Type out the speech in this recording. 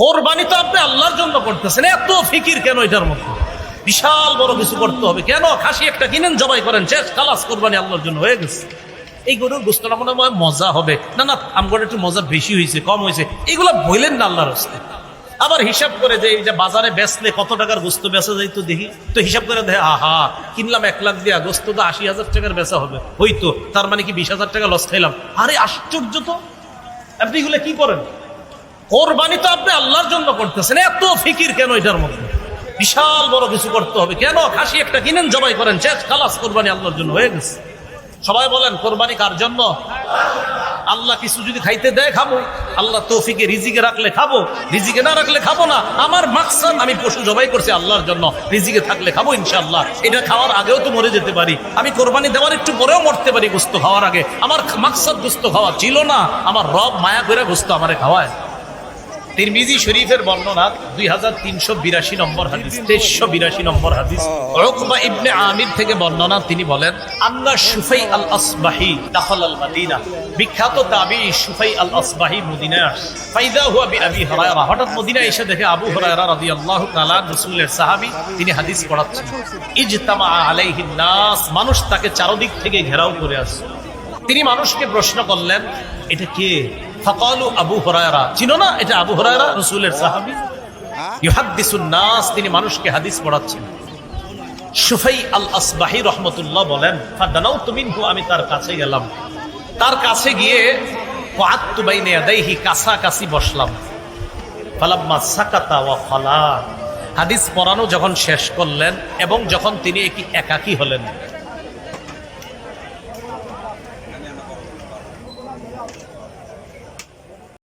কোরবানি তো আপনি আল্লাহর জন্য করতেছেন। এত ফিকির কেন এটার মধ্যে? বিশাল বড় কিছু করতে হবে। কেন? খাসি একটা কিনেন, জবাই করেন, শেষ, খালাস, কোরবানি আল্লাহর জন্য হয়ে গেছে। এই গরুর গোস্তটা মনে হয় মজা হবে। না না আমগর একটু মজা বেশি হয়েছে, কম হয়েছে। এগুলো বললেন না আল্লাহর হস্তে। আবার হিসাব করে যে এই যে বাজারে বেচলে কত টাকার গোস্ত বেচা যায় তো দেখি। তো হিসাব করে দেখে, আহা, কিনলাম এক লাখ দিয়া গোস্ত তো আশি হাজার টাকার বেচা হবে। হইতো, তার মানে কি বিশ হাজার টাকা লস খাইলাম? আরে আশ্চর্য তো। আপনি এগুলো কি করেন? কোরবানি তো আপনি আল্লাহর জন্য করতেছেন। এত ফিকির কেন এটার মধ্যে? বিশাল বড় কিছু করতে হবে। কেন? খাসি একটা কিনেন, জবাই করেন। শেষ খালাস কোরবানি আল্লাহর জন্য হয়ে গেছে। সবাই বলেন, কোরবানি কার জন্য? আল্লাহ কিছু যদি খাইতে দেয়, খাব। আল্লাহ তৌফিকে রিজিকে রাখলে খাব। রিজিকে না রাখলে খাব না। আমার মাকসাদ, আমি পশু জবাই করছি আল্লাহর জন্য। রিজিকে থাকলে খাব ইনশাল্লাহ এটা খাওয়ার আগেও তো মরে যেতে পারি। আমি কোরবানি দেওয়ার একটু পরেও মরতে পারি গোস্ত খাওয়ার আগে। আমার মাকসাদ গোস্ত খাওয়া ছিল না। আমার রব মায়া করে গোস্ত আমারে খাওয়ায়। তিরমিজি শরীফের বর্ণনা দুই হাজার তিনশো বিরাশি নম্বর হাদিস, তেইশশো বিরাশি নম্বর হাদিস। রকবা ইবনে আমির থেকে বর্ণনা তিনি বলেন, আন্না সুফাই আল আসবাহি দাখল আল মাদিনা বিখ্যাত তাবি সুফাই আল আসবাহি মদিনায় আসে। ফাইদা হুয়া বি আবি হরায়রা। হঠাৎ মদিনায় এসে দেখে আবু হরায়রা রাদিয়াল্লাহু তাআলা রাসূলের সাহাবী তিনি হাদিস পড়াচ্ছেন। ইজতামা আলাইহিন নাস। মানুষ তাকে চারদিক থেকে ঘেরাও করে আসছে তিনি মানুষকে প্রশ্ন করলেন, এটা কে? ফকালু আবু হরায়রা। চিনো না এটা আবু হরায়রা? রসুলের সাহাবি। হ্যাঁ? ইহাদ্দিসুন্নাস তিনি মানুষকে হাদিস পড়াচ্ছেন। সুফাই আল আসবাহি রহমতুল্লাহ বলেন ফাদানাও তুমিন আমি তার কাছে গেলাম। তার কাছে গিয়ে পাহাত্তুবাইনে দেহি কাছাকাছি বসলাম। ফালাম্মা সাকাতা ওয়া ফালা। হাদিস পড়ানো যখন শেষ করলেন এবং যখন তিনি একটি একাকী হলেন।